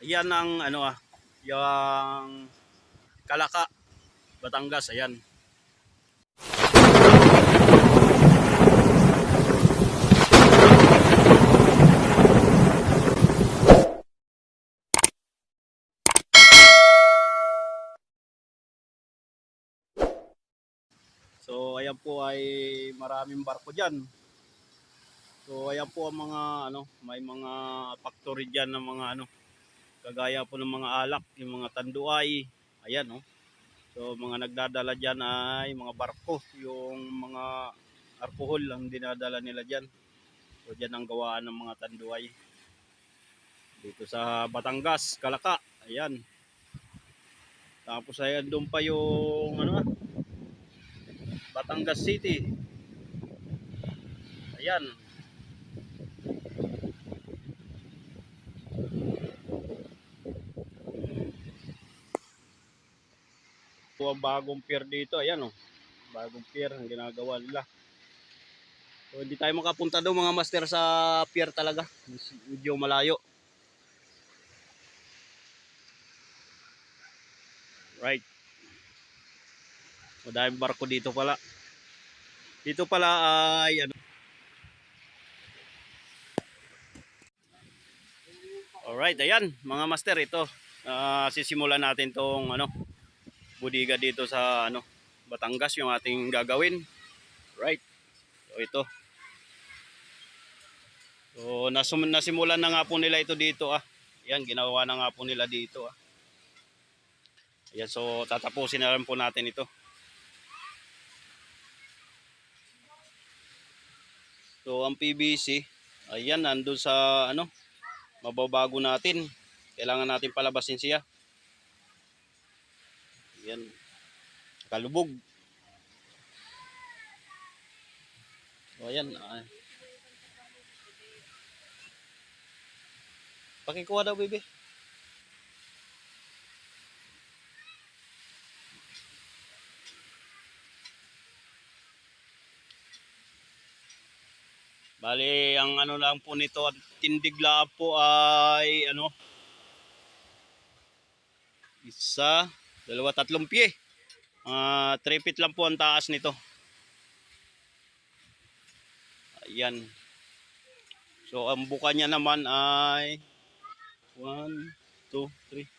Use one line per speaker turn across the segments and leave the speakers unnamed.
Yan ang ano ah, yung Kalaka, Batangas, ayan. So ayan po ay maraming barko diyan. So ayan po ang mga ano, may mga factory diyan ng mga ano kagaya po ng mga alak, yung mga tanduay. Ayan oh. So mga nagdadala diyan ay mga barko, yung mga alcohol ang dinadala nila diyan. So diyan ang gawaan ng mga tanduay. Dito sa Batangas, Kalaka. Ayan. Tapos ayan doon pa yung ano Batangas City. Ayan. Ang bagong pier dito. Ayan oh. Bagong pier ang ginagawa nila. So, hindi tayo makapunta doon mga master sa pier talaga. Medyo malayo. Right. Madaming barko dito pala. Dito pala ay ano. Alright, ayan mga master ito. Ah, sisimulan natin tong ano budiga dito sa ano Batangas yung ating gagawin. Right. So ito. So nasum nasimulan na nga po nila ito dito ah. Yan ginawa na nga po nila dito ah. Ayan, so tatapusin na rin po natin ito. So ang PVC, ayan nandun sa ano, mababago natin. Kailangan natin palabasin siya. Ayan. Kalubog. So ayan. ah. Pakikuha daw, baby. Bali, ang ano lang po nito, at tindigla po ay ano, isa, dalawa, tatlong pie. Ah, 3 feet lang po ang taas nito. Ayan. So, ang buka niya naman ay 1, 2, 3.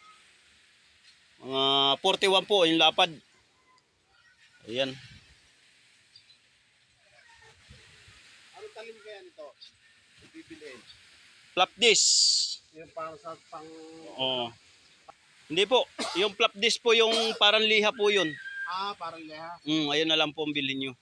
Mga 41 po yung lapad. Ayan.
Anong talim kaya nito? Bibiliin.
Flap disc.
Yung parang sa pang...
Oo. Hindi po. Yung flap disc po yung parang liha po yun.
Ah, parang leha.
Mm, ayun na lang po ang bilhin nyo.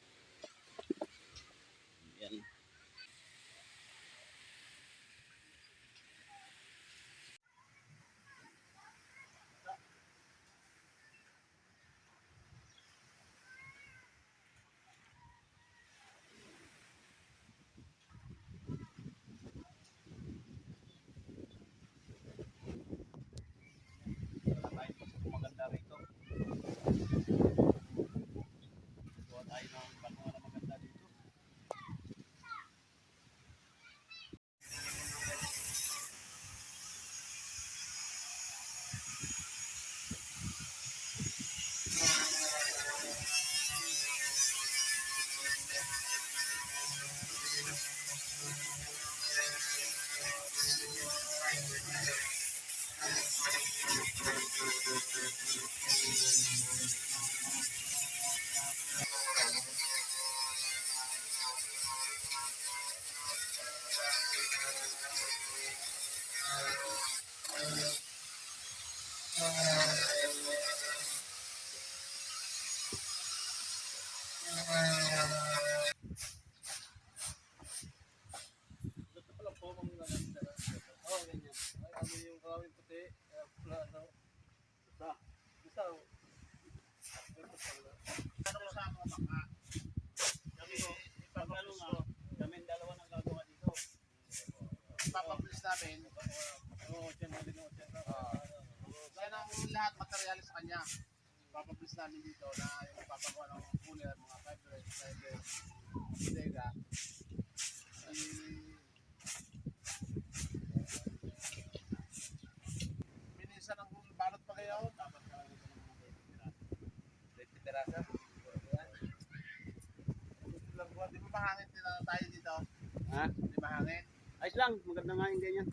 Ipapabilis namin dito na yung ipapagawa ng cooler, mga fiber, fiber, bodega. Ay, hangin.
Ayos lang, maganda nga yung ganyan.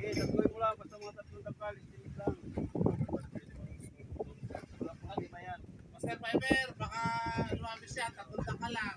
Eh, tatloy mo lang, basta mga tatlong tangkalis, tinig lang. Wala pa lima
Master Piper, baka lumami siya, tatunta ka lang.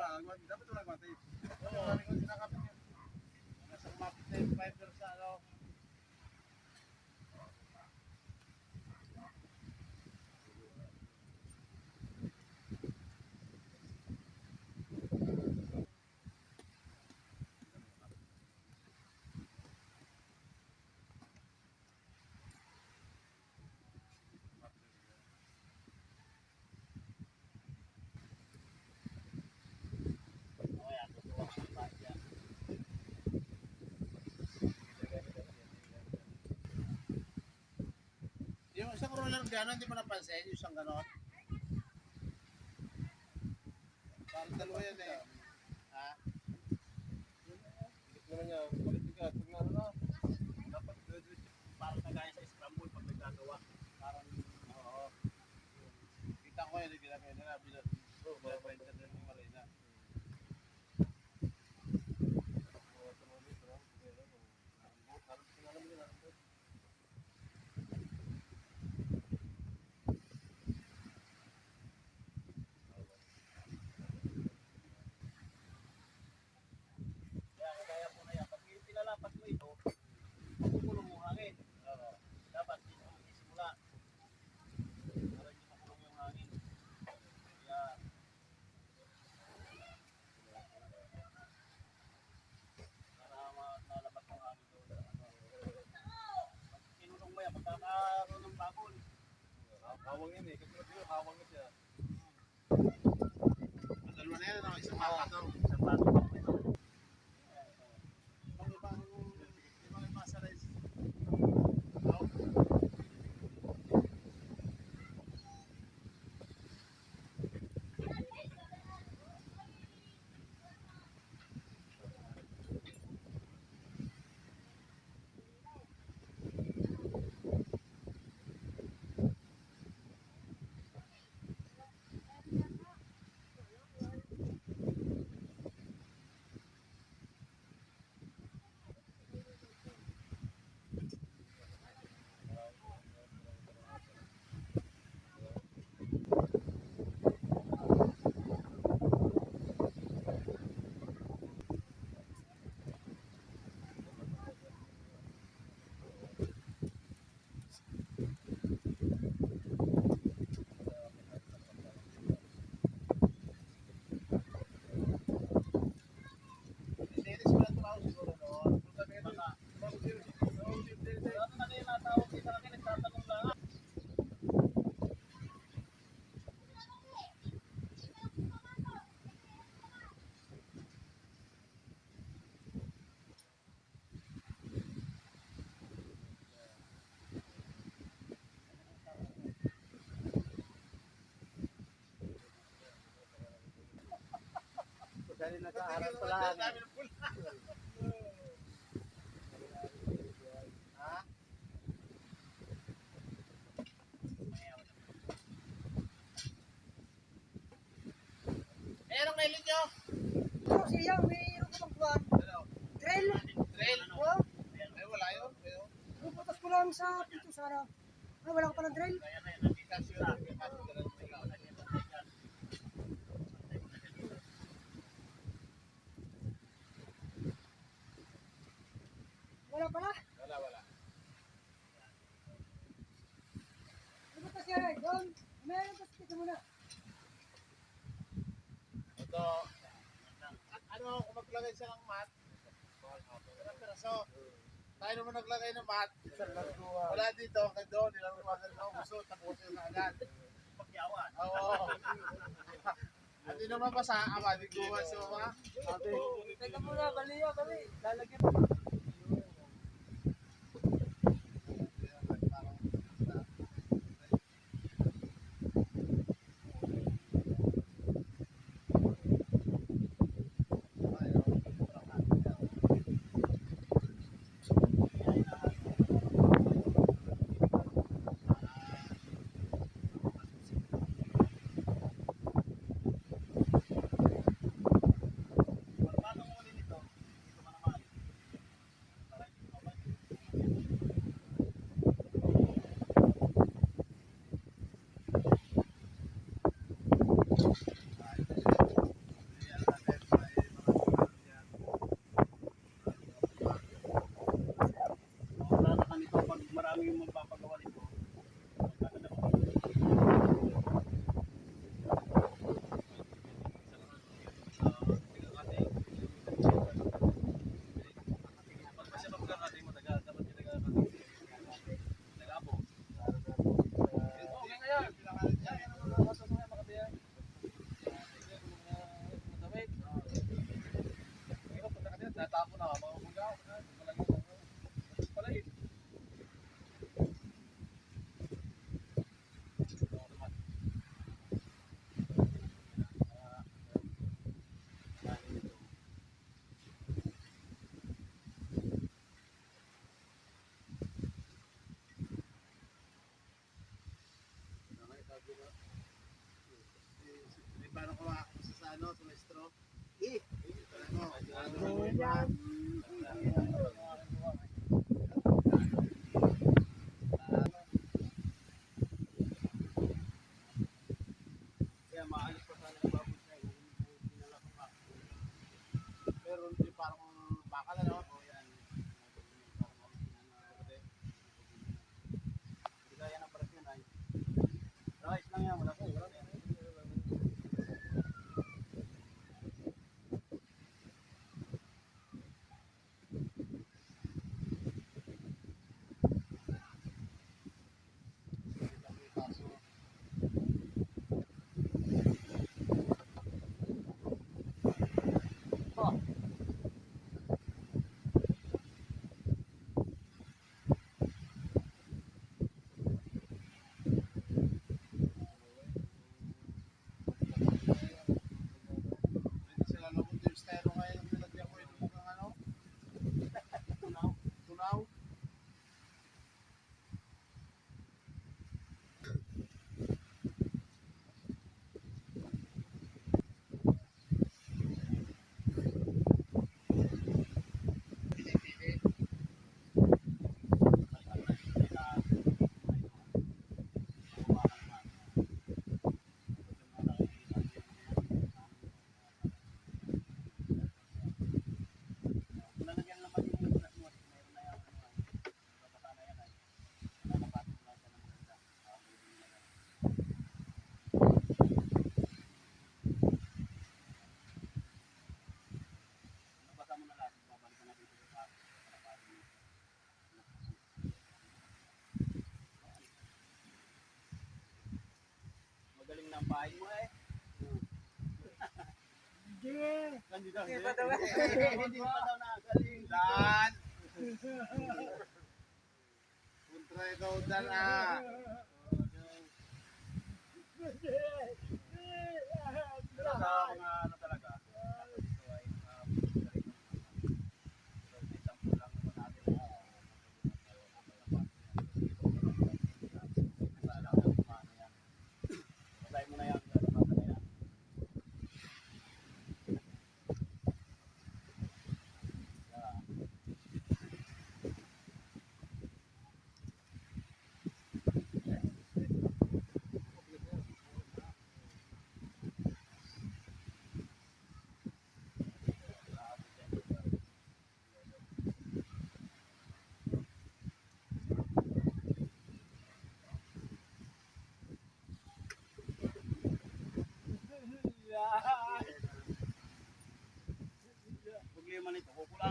Yung
isang roller gano'n, hindi mo napansin, yung isang gano'n. Parang dalawa yan eh. Ha?
Naman niya, balikat. Pag ano na, dapat
Parang kagaya sa scramble pag nagkagawa.
Parang, oo. Kita ko yun, ginamit nila, bilang, bro, binabayin ka din ng Marina.
Kaya kagaya po na yan. Pag pinalapat mo ito, makukulong yung hangin.
Oo.
Dapat dito mo isimula. Para hindi makulong yung hangin. Kaya, para ma- malabas yung hangin doon. Pag kinulong mo yan, magkakaroon ng bagol.
Hawang yan eh. Kasi yun, hawang na siya.
Ang Dali na sa
harap
pala.
Ha? Eh, anong nailit nyo?
Ano siya, mayroon ko bang buwan?
Ano?
Trail?
Trail?
Ano? Oo.
Ay, wala yun.
Puputas ko lang sa pito sana. Ay, wala ko pa ng trail.
Kaya na yun. Tayo naman naglagay ng mat. Wala dito, hanggang doon, nilarumagan ng gusto, tapusin na agad.
Pagyawan.
Oo. Hindi naman basa, ama, di ko so ma.
Teka muna, baliyo kami. Lalagyan
mo. Yeah. Hindi daw.
Hindi pa daw.
Hindi pa daw nakagaling.
Dan. Kontra ikaw dan ah.
Sa mga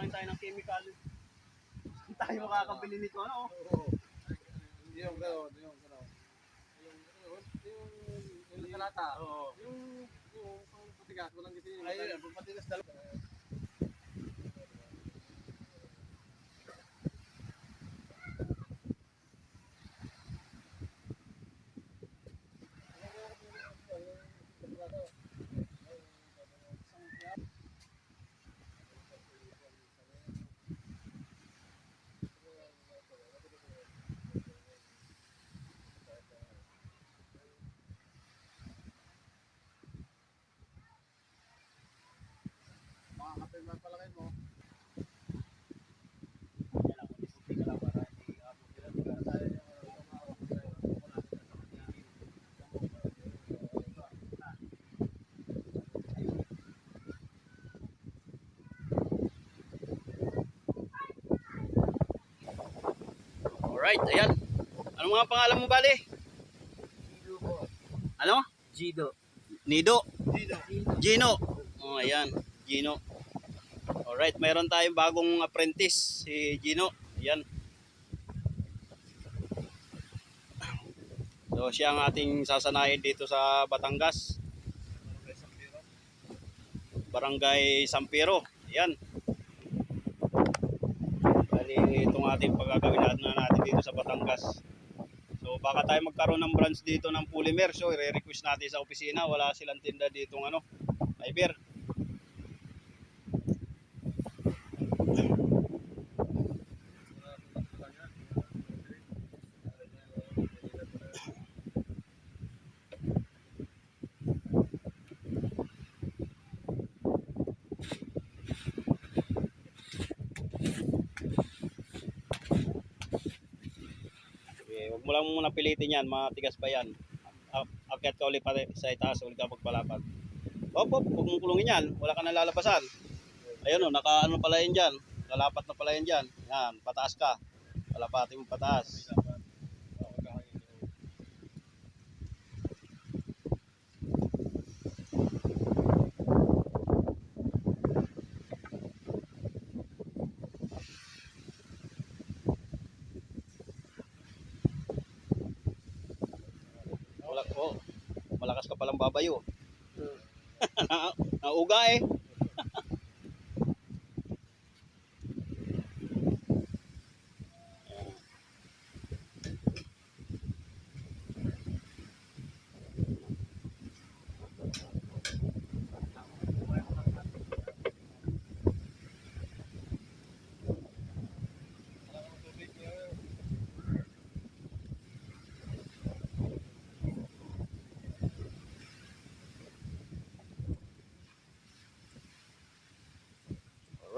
Kukulangin tayo ng chemical. Hindi tayo makakabili nito. Ano?
Oo. Yung gano'n. Yung gano'n.
Yung kalata.
Oo.
Yung, yung, yung patigas. Walang gitin.
Ayun. Patigas dalawa. Man palagay mo.
Alright, ayan. Ano mga pangalan mo, bali? Ano?
Jido.
Nido.
Dino.
Gino. Oh, ayan. Gino. Alright, mayroon tayong bagong apprentice, si Gino. Ayan. So, siya ang ating sasanayin dito sa Batangas. Barangay Sampiro. Ayan. Bali, itong ating pagagawin natin, na natin dito sa Batangas. So, baka tayo magkaroon ng branch dito ng polymer. So, i-request natin sa opisina. Wala silang tinda dito ng ano, fiber. Muna pilitin yan, matigas pa yan. Ak- Akyat ka ulit pa sa itaas, ulit ka magpalapad. Hop, hop, huwag mong kulungin yan, wala ka nalalabasan. Ayun o, naka ano pala yan dyan, lalapat na pala yan dyan. Yan, pataas ka. Palapatin mo pataas. Palang babayo. Na- Nauga eh.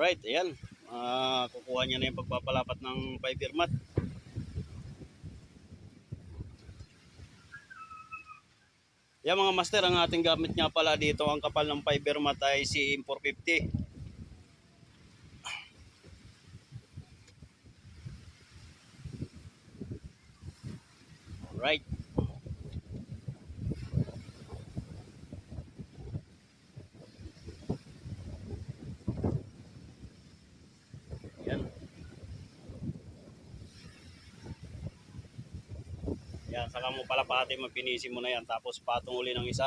Alright, ayan. Ah, kukuha niya na yung pagpapalapat ng fiber mat. Yan mga master, ang ating gamit nga pala dito, ang kapal ng fiber mat ay CM450. Alright. Yan. Yan, saka mo pala pati mapinisi mo na yan. Tapos patong uli ng isa.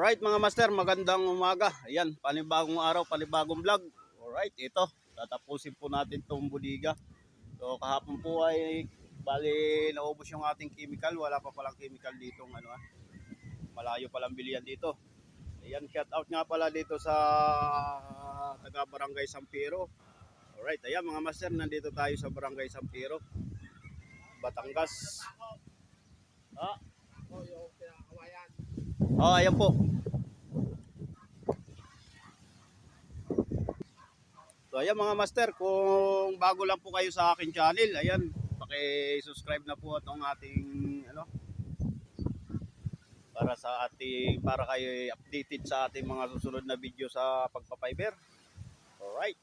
Alright mga master, magandang umaga. Ayan, panibagong araw, panibagong vlog. Alright, ito. Tatapusin po natin itong budiga. So kahapon po ay bali naubos yung ating chemical. Wala pa palang chemical dito. Ano, ah. Malayo palang bilihan dito. Ayan, shout out nga pala dito sa taga Barangay Sampiro. Alright, ayan mga master, nandito tayo sa Barangay Sampiro. Batangas. Ah,
pinakawayan.
Oh, ayan po. So ayan mga master, kung bago lang po kayo sa akin channel, ayan, paki-subscribe na po itong ating ano para sa ating para kayo updated sa ating mga susunod na video sa pagpapiber. Alright.